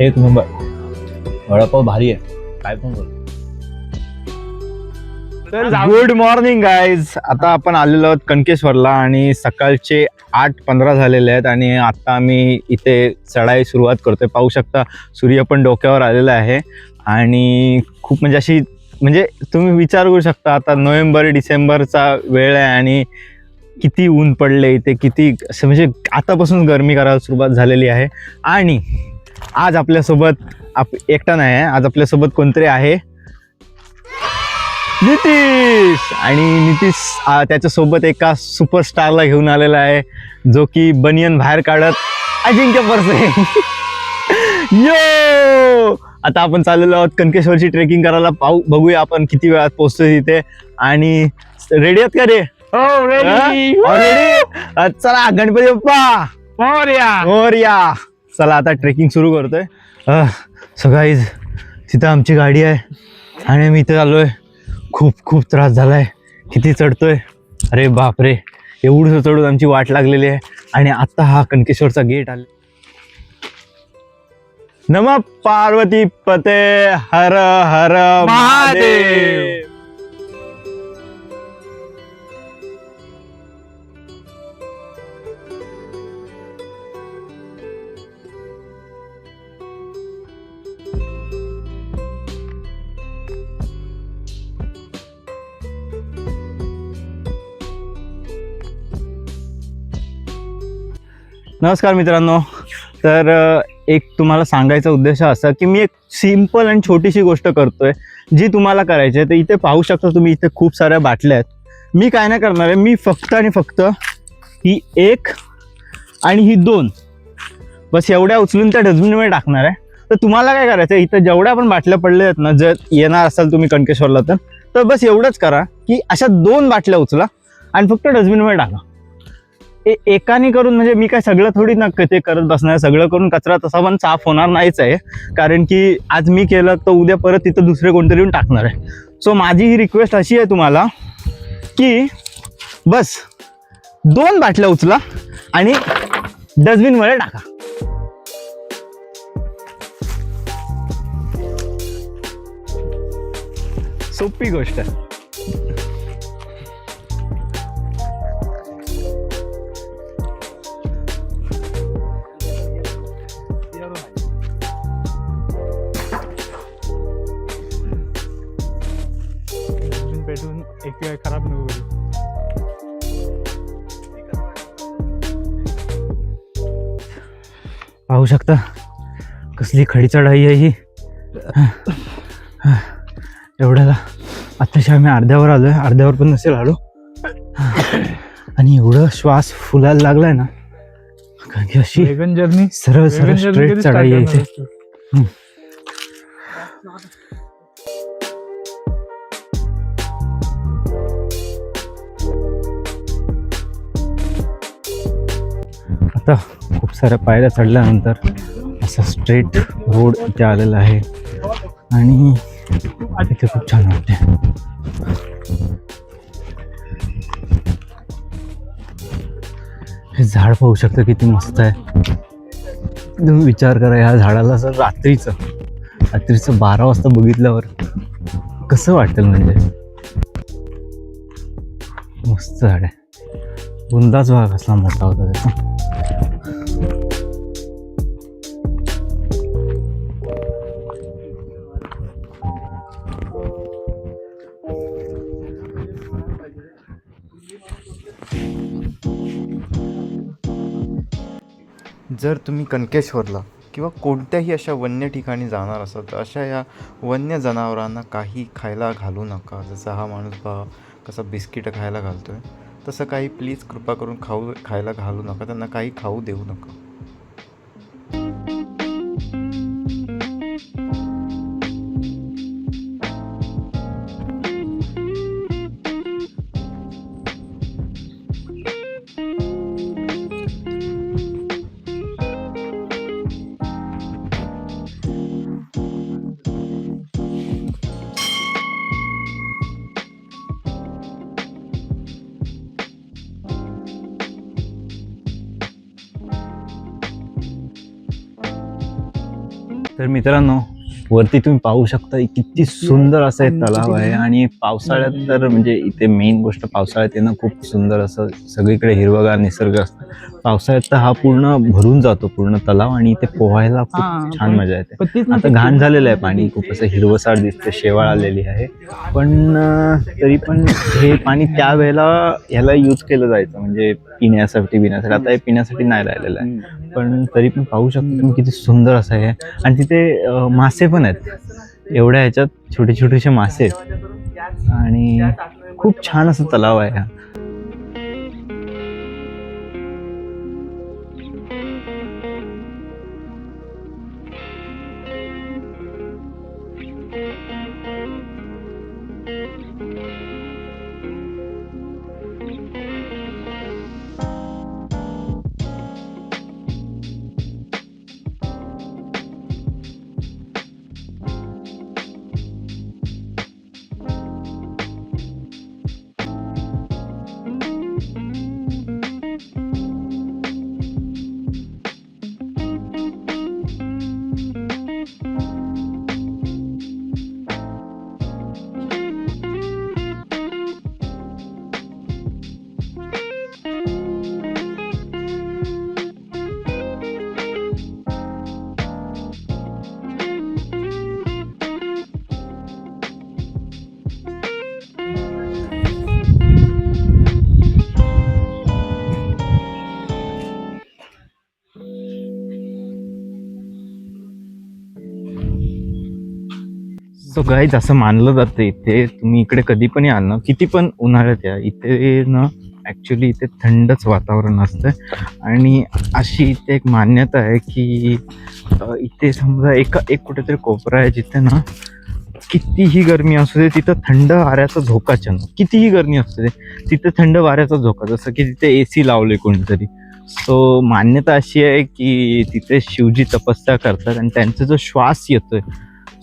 एक नंबर। वडापाव भारी आहे काय पण बोल तर गुड मॉर्निंग गाईज आता आपण आलेलो आहोत कणकेश्वरला आणि सकाळचे आठ पंधरा झालेले आहेत आणि आता आम्ही इथे चढाई सुरुवात करतोय. पाहू शकता सूर्य पण डोक्यावर आलेला आहे. आणि खूप म्हणजे अशी म्हणजे तुम्ही विचार करू शकता आता नोव्हेंबर डिसेंबरचा वेळ आहे आणि किती ऊन पडले इथे किती असं म्हणजे आतापासून गरमी करायला सुरुवात झालेली आहे. आणि आज आपल्यासोबत आप एकटा नाही आहे. आज आपल्यासोबत कोणतरी आहे. नितीश! आणि नितीश त्याच्यासोबत एका सुपरस्टारला घेऊन आलेला आहे जो की बनियन बाहेर काढत अजिंक्य परसे. यो! आता आपण चाललेलो आहोत कणकेश्वरची ट्रेकिंग करायला. पाहू बघूया आपण किती वेळात पोहोचतोय तिथे. आणि रेडी आहेत का रे? हो रेडी चला गणपती बाप्पा. मोरया. चला आता ट्रेकिंग सुरू करतोय. सकाळी तिथं आमची गाडी आहे. आणि मी इथे आलोय. खूप खूप त्रास झालाय. किती चढतोय? अरे बापरे. एवढं चढून आमची वाट लागलेली आहे. आणि आता हा कणकेश्वरचा गेट आला. नम पार्वती पते. हर हर महादेव. नमस्कार मित्रांनो. तर एक तुम्हाला सांगायचा उद्देश असा की मी एक सिंपल आणि छोटीशी गोष्ट करतोय जी तुम्हाला करायची आहे. तर इथे पाहू शकता तुम्ही इथे खूप साऱ्या बाटल्या आहेत. मी काय नाही करणार आहे मी फक्त आणि फक्त ही एक आणि ही दोन. बस एवढ्या उचलून त्या डस्टबिनमध्ये टाकणार आहे. तर तुम्हाला काय करायचं आहे इथं जेवढ्या पण बाटल्या पडल्या आहेत ना जर येणार असाल तुम्ही कणकेश्वरला तर तर बस एवढंच करा की अशा दोन बाटल्या उचला आणि फक्त डस्टबिनमध्ये टाका. ए एकाने करून म्हणजे मी काय सगळं थोडी ना ते करत बसणार सगळं करून कचरा तसा पण साफ होणार नाहीच आहे. कारण की आज मी केलं तर उद्या परत तिथं दुसरे कोणतरी येऊन टाकणार आहे. सो माझी ही रिक्वेस्ट अशी आहे तुम्हाला की बस दोन बाटल्या उचला आणि डस्टबिनमध्ये टाका. सोपी गोष्ट कसली खडी चढाई आहे ही. एवढ्याला आत्ताशी आम्ही अर्ध्यावर आलोय. अर्ध्यावर पण नसेल आलो. आणि एवढं श्वास फुलायला लागलाय ना कारण की अशी जर्नी. सरळ सरळ स्ट्रेट चढाई आहे इथे. आता खूप साऱ्या पायऱ्या चढल्यानंतर असा स्ट्रेट रोड इथे आलेला आहे. आणि इथे खूप छान वाटते हे झाड पाहू शकतं किती मस्त आहे. तुम्ही विचार करा ह्या झाडाला असं रात्रीचं रात्रीचं बारा वाजता बघितल्यावर कसं वाटेल म्हणजे? मस्त झाड आहे. बुंदाच भाग असला मोठा होता त्याचा. जर तुम्ही कणकेश्वरला किंवा कोणत्याही अशा वन्य ठिकाणी जाणार असाल तर अशा या वन्य जनावरांना काही खायला घालू नका. जसं हा माणूस पहा कसा बिस्किटं खायला घालतो आहे तसं काही प्लीज कृपा करून खाऊ खायला घालू नका. त्यांना काही खाऊ देऊ नका. तर मित्रांनो वरती तुम्ही पाहू शकता किती सुंदर असं हे तलाव आहे. आणि पावसाळ्यात तर म्हणजे इथे मेन गोष्ट पावसाळ्यात येणं खूप सुंदर असं सगळीकडे हिरवगार निसर्ग असतं. पावसाळ्यात तर हा पूर्ण भरून जातो पूर्ण तलाव आणि इथे पोहायला खूप छान मजा येते. आता घाण झालेलं आहे पाणी खूप असं हिरवसार दिसते शेवाळ आलेली आहे. पण तरी पण हे पाणी त्यावेळेला ह्याला यूज केलं जायचं. म्हणजे पिण्यासाठी पिण्यासाठी. आता हे पिण्यासाठी. नाही राहिलेलं आहे. पण तरी पण पाहू शकतो तुम्ही किती सुंदर असं आहे. आणि तिथे मासे पण आहेत. एवढ्या ह्याच्यात छोटे छोटेसे मासे आहेत. आणि खूप छान असं तलाव आहे हा. सो गाईज असं मानलं जातं इथे. तुम्ही इकडे कधी पण याल ना किती पण उन्हाळ्यात या इथे ना ॲक्च्युली इथे थंडच वातावरण असतं. आणि अशी इथे एक मान्यता आहे की इथे समजा एका एक कुठेतरी कोपरा आहे जिथे ना कितीही गरमी असू दे तिथं थंड वाऱ्याचा झोकाच ना कितीही गरमी असू दे तिथं थंड वाऱ्याचा झोका जसं की तिथे ए सी लावले कोणीतरी. सो मान्यता अशी आहे की तिथे शिवजी तपस्या करतात आणि त्यांचा जो श्वास येतोय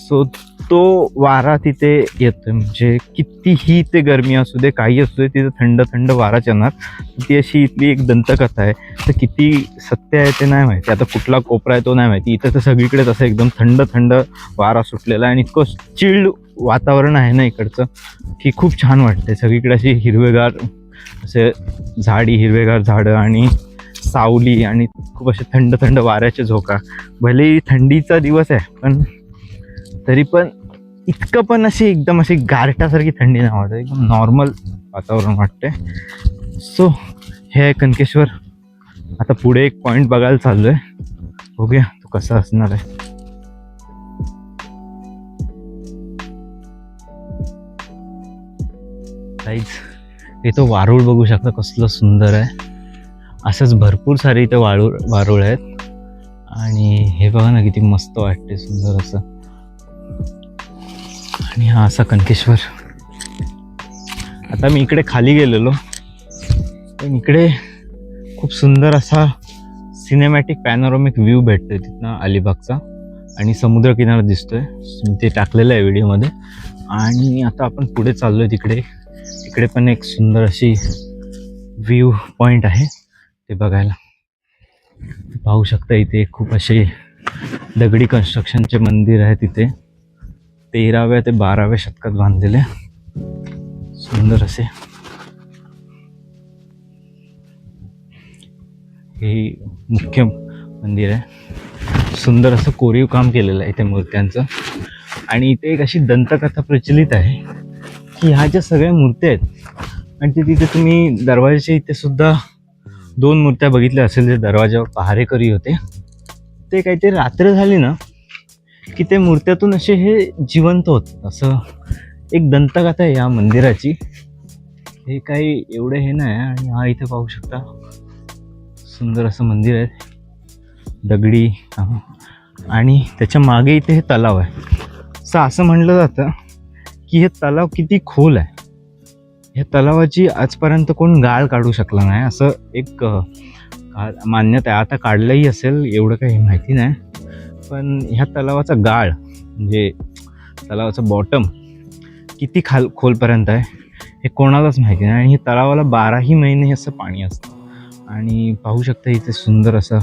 सो तो वारा तिथे येतोय. म्हणजे कितीही ते गरमी असू दे काही असू दे तिथे थंड थंड वाराच येणार. ती अशी इथली एक दंतकथा आहे. तर किती सत्य आहे ते नाही माहिती. आता कुठला कोपरा आहे तो नाही माहिती. इथं तर सगळीकडेच असं एकदम थंड थंड वारा सुटलेला आहे. आणि इतकं चिल्ड वातावरण आहे ना इकडचं की खूप छान वाटते सगळीकडे अशी हिरवेगार असे झाडी हिरवेगार झाडं आणि सावली आणि खूप असे थंड थंड वाऱ्याचे झोका. भले थंडीचा दिवस आहे पण तरी पण इतकं पण अशी एकदम अशी गारट्यासारखी थंडी नाही वाटत एकदम नॉर्मल वातावरण वाटते सो हे आहे कनकेश्वर. आता पुढे एक पॉईंट बघायला चाललो आहे बघूया तो कसा असणार आहे. काहीच इथं वारुळ बघू शकता कसलं सुंदर आहे. असंच भरपूर सारे इथं वाळू वारुळ आहेत. आणि हे बघा ना किती मस्त वाटते सुंदर असं. आणि हा असा कनकेश्वर. आता मी इकडे खाली गेलेलो. पण इकडे खूप सुंदर असा सिनेमॅटिक पॅनोरॉमिक व्ह्यू भेटतोय तिथनं अलिबागचा. आणि समुद्रकिनारा दिसतोय. मी ते टाकलेलं आहे व्हिडिओमध्ये. आणि आता आपण पुढे चाललोय तिकडे. तिकडे पण एक सुंदर अशी व्ह्यू पॉईंट आहे. ते बघायला. पाहू शकता इथे खूप असे दगडी कन्स्ट्रक्शनचे मंदिर आहे तिथे. तेराव्या ते बाराव्या शतकात बांधलेले. सुंदर असे. हे मुख्य मंदिर आहे. सुंदर असं कोरीव काम केलेलं आहे इथे मूर्त्यांचं. आणि इथे एक अशी दंतकथा प्रचलित आहे की ह्या ज्या सगळ्या मूर्त्या आहेत आणि ते तिथे तुम्ही दरवाजाच्या इथे सुद्धा दोन मूर्त्या बघितल्या असेल जे दरवाजावर पहारेकरी होते. ते काहीतरी रात्र झाली ना की ते मूर्त्यातून असे हे जिवंत होत. असं एक दंतकथा आहे या मंदिराची. हे काही एवढे हे नाही आणि हा इथे पाहू शकता. सुंदर असं मंदिर आहे. दगडी आणि त्याच्यामागे इथे हे तलाव आहे. असं असं म्हणलं जातं की हे तलाव किती खोल आहे. ह्या तलावाची आजपर्यंत कोण गाळ काढू शकला नाही. असं एक मान्यता आहे. आता काढलंही असेल एवढं काही माहिती नाही. पण ह्या तलावाचा गाळ म्हणजे तलावाचा बॉटम किती खाल खोलपर्यंत आहे हे कोणालाच माहिती नाही. आणि हे तलावाला बाराही महिने असं पाणी असतं. आणि पाहू शकता इथे सुंदर असं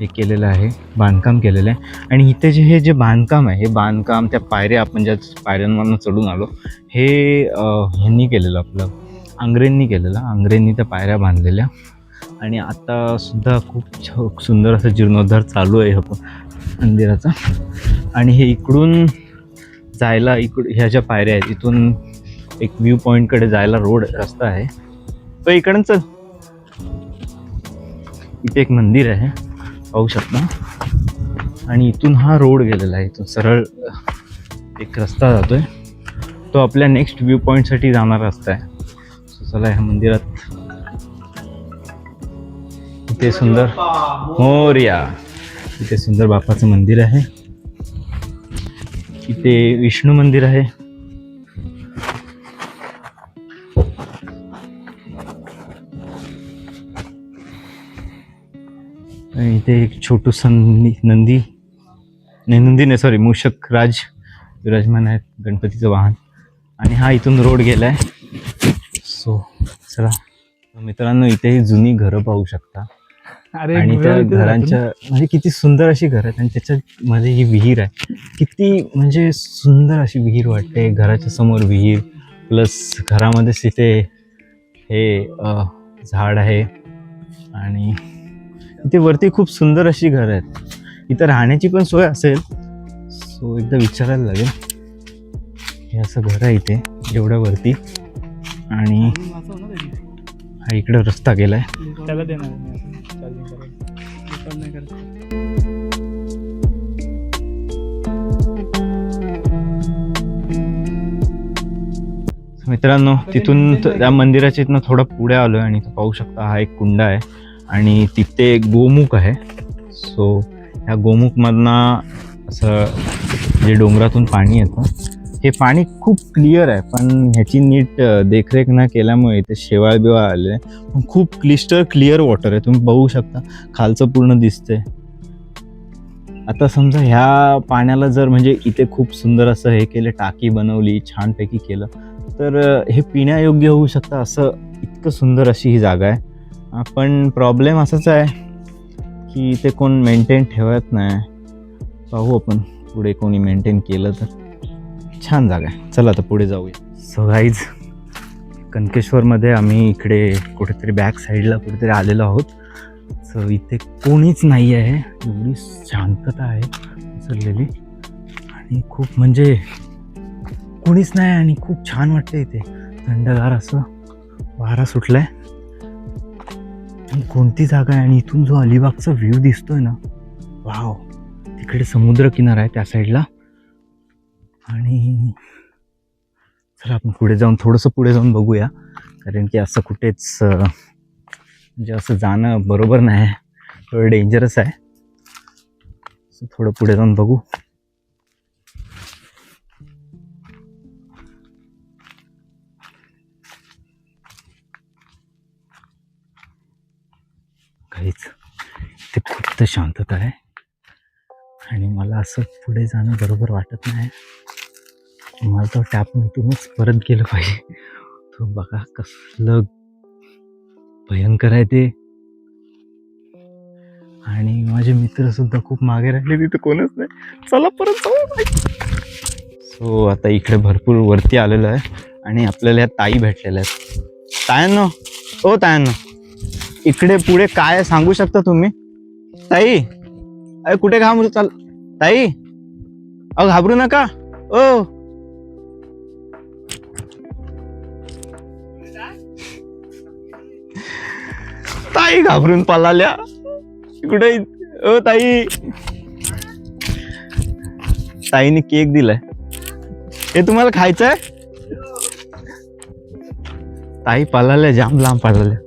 हे केलेलं आहे बांधकाम केलेलं आहे. आणि इथे जे हे जे बांधकाम आहे हे बांधकाम त्या पायऱ्या आपण ज्या पायऱ्यांवरनं चढून आलो हे ह्यांनी केलेलं आपलं आंग्रेंनी केलेलं. आंग्रेंनी त्या पायऱ्या बांधलेल्या. आणि आत्तासुद्धा खूप छ सुंदर असं जीर्णोद्धार चालू आहे. ह्या मंदिराचा. आणि हे इकडून जायला इकड ह्या ज्या पायऱ्या आहेत इथून एक व्ह्यू पॉईंटकडे जायला रोड रस्ता आहे. तो इकडून चल. इथे एक मंदिर आहे. पाहू शकता. आणि इथून हा रोड गेलेला आहे. इथून सरळ एक रस्ता जातो आहे तो आपल्या नेक्स्ट व्ह्यू पॉईंटसाठी जाणारा रस्ता आहे. चला ह्या मंदिरात. इथे सुंदर. मोर्या. इथे सुंदर बापाचं मंदिर आहे. इथे विष्णू मंदिर आहे. इथे एक छोटूस नंदी नंदी नाही नंदी नाही सॉरी मूषक राज विराजमान आहेत गणपतीचं वाहन. आणि हा इथून रोड गेला आहे सो चला. मित्रांनो इथे ही जुनी घरं पाहू शकता. आणि त्या घरांच्या म्हणजे किती सुंदर अशी घर आहेत आणि त्याच्यामध्ये ही विहीर आहे किती म्हणजे सुंदर अशी विहीर वाटते. घराच्या समोर विहीर प्लस घरामध्येच तिथे हे झाड आहे आणि इथे वरती खूप सुंदर अशी घर आहेत. इथं राहण्याची पण सोय असेल. सो एकदा विचारायला लागेल. हे असं घर आहे इथे एवढ्या वरती. आणि हा इकडं रस्ता गेलाय. त्याला देणार मित्रांनो तिथून त्या मंदिराच्या इथनं थोडं पुढे आलोय आणि पाहू शकता हा एक कुंड आहे. आणि तिथे एक गोमुख आहे. सो ह्या गोमुखमधनं असं जे डोंगरातून पाणी येतं हे पाणी खूप क्लिअर आहे पण ह्याची नीट देखरेख न केल्यामुळे इथे शेवाळ बिवाळ आले आहे. पण खूप क्लिस्टर क्लिअर वॉटर आहे. तुम्ही बघू शकता. खालचं पूर्ण दिसतंय. आता समजा ह्या पाण्याला जर म्हणजे इथे खूप सुंदर असं हे केलं टाकी बनवली छानपैकी केलं तर हे पिण्यायोग्य होऊ शकतं असं इतकं सुंदर अशी ही जागा आहे. पण प्रॉब्लेम असाच आहे की इथे कोण मेंटेन ठेवत नाही. पाहू आपण पुढे कोणी मेंटेन केलं तर. छान जागा आहे. चला आता पुढे जाऊया. सो गाईज कनकेश्वरमध्ये आम्ही इकडे कुठेतरी बॅक साईडला कुठेतरी आलेलो आहोत. सो इथे कोणीच नाही आहे. एवढी शांतता आहे उचललेली. आणि खूप म्हणजे कुणीच नाही आणि खूप छान वाटतं इथे. थंडगार असं. वारा सुटलाय. आहे कोणती जागा आहे? आणि इथून जो अलिबागचा व्ह्यू दिसतोय ना वाव. तिकडे समुद्र किनारा आहे त्या साईडला आणि चला आपण पुढे जाऊन थोडंसं पुढे जाऊन बघूया. कारण की असं कुठेच म्हणजे असं जाणं बरोबर नाही. थोडं डेंजरस आहे. थोडं पुढे जाऊन बघू. ते फक्त शांतता आहे. आणि मला असं पुढे जाणं बरोबर वाटत नाही. मला तर टॅप तुम्हीच परत गेलं पाहिजे. तो बघा कसलं भयंकर आहे ते. आणि माझे मित्र सुद्धा खूप मागे राहिले. तिथे कोणच नाही. चला परत जाऊ. सो आता इकडे भरपूर वरती आलेलो आहे. आणि आपल्याला ह्या ताई भेटलेल्या आहेत. तायांनो. ओ तायांनो. इकडे पुढे काय सांगू शकता तुम्ही? ताई अरे कुठे घाबरू चाल. ताई अहो घाबरू नका. ओ. ताई घाबरून पळाल्या. कुठे ओ ताई. ताईने केक दिलाय. हे तुम्हाला खायचंय? ताई पळाल्या जाम लांब पळाल्या.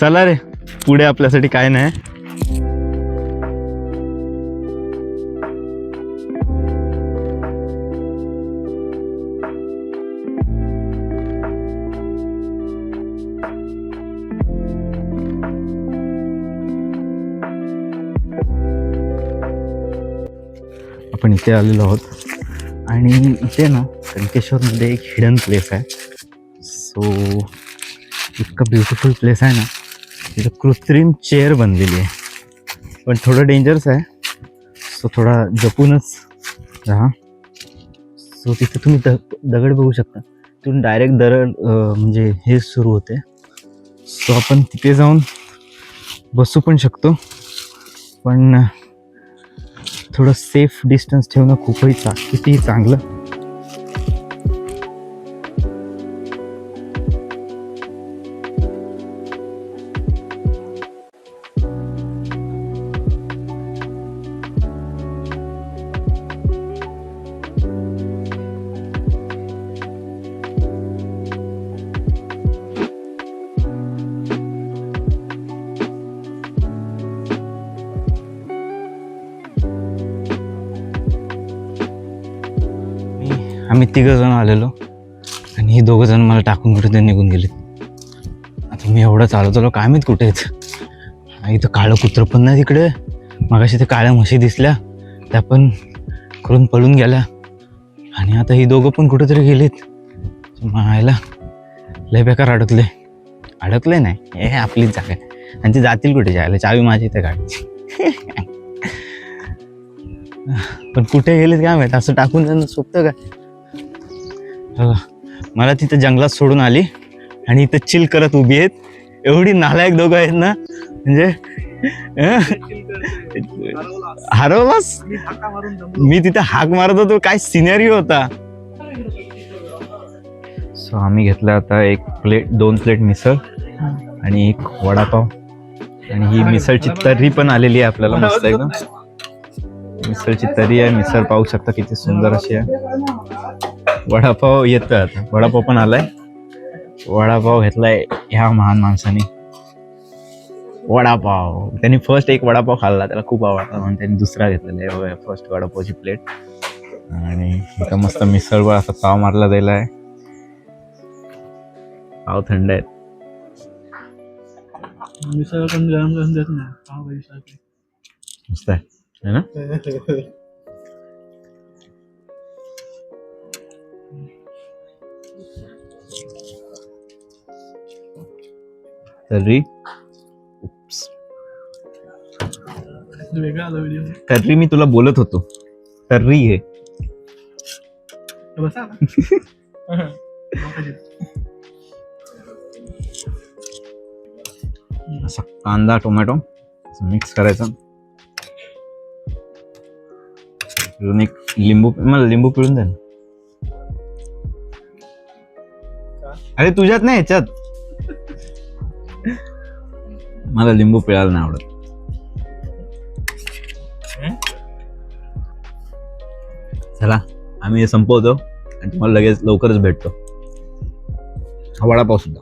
चला रे पुढे आपल्यासाठी काय नाही. आपण इथे आलेलो आहोत. आणि इथे ना कणकेश्वरमध्ये एक हिडन प्लेस आहे. सो इतकं ब्युटिफुल प्लेस आहे ना तिथं कृत्रिम चेअर बनलेली आहे. पण थोडं डेंजरस आहे. सो थोडा जपूनच राहा. सो तिथं तुम्ही द दगड बघू शकता. तिथून डायरेक्ट दरड म्हणजे हे सुरू होते. सो आपण तिथे जाऊन बसू पण शकतो. पण थोडं सेफ डिस्टन्स ठेवणं खूपही चा कितीही चांगलं. आम्ही तिघं जण आलेलो. आणि हे दोघं जण मला टाकून कुठे ते निघून गेले आता मी एवढं चालत आलो काय माहीत कुठे आहेत? आणि इथं काळं कुत्रं पण नाही तिकडे. मगाशी ते काळ्या म्हशी दिसल्या त्या पण करून पळून गेल्या. आणि आता ही दोघं पण कुठेतरी गेलीत. म्हणायला लय बेकार अडकले. अडकले नाही हे आपलीच जागा आहे. आणि ते जातील कुठे? जायला चावी माझी इथे गाडीची पण कुठे गेलेत काय माहिती? असं टाकून जाणं सोपतं काय मला तिथं जंगलात सोडून आली आणि इथं चिल करत उभी आहेत. एवढी नालायक दोघं आहेत ना. म्हणजे हरवलास? मी तिथं तिथे हाक मारत होतो काय सिनेरी होता? सो आम्ही घेतला आता एक प्लेट दोन प्लेट मिसळ आणि एक वडापाव. आणि ही मिसळची तर्री पण आलेली आहे आपल्याला मस्त एकदम. मिसळची तरी आहे मिसळ पाहू शकता किती सुंदर अशी आहे. वडापाव येतोय आता वडापाव पण आलाय. वडापाव घेतलाय ह्या महान माणसाने. वडापाव. त्यांनी फर्स्ट एक वडापाव खाल्ला. त्याला खूप आवडला. म्हणून त्यांनी दुसरा घेतलेला आहे. फर्स्ट वडापावची प्लेट आणि इथं मस्त मिसळवर असा ताव मारला जायला आहे. पाव थंड आहेत. मिसळ पण गरम गरम देत नाही. मस्त आहे. ना? तर्री तर्री मी तुला बोलत होतो. तर्री हे. असा कांदा टोमॅटो मिक्स करायचा. अजून एक लिंबू मला लिंबू पिळून द्या अरे तुझ्यात नाही ह्याच्यात मला लिंबू पिळायला नाही आवडत. चला आम्ही हे संपवतो आणि तुम्हाला लगेच लवकरच भेटतो. हा वडापाव सुद्धा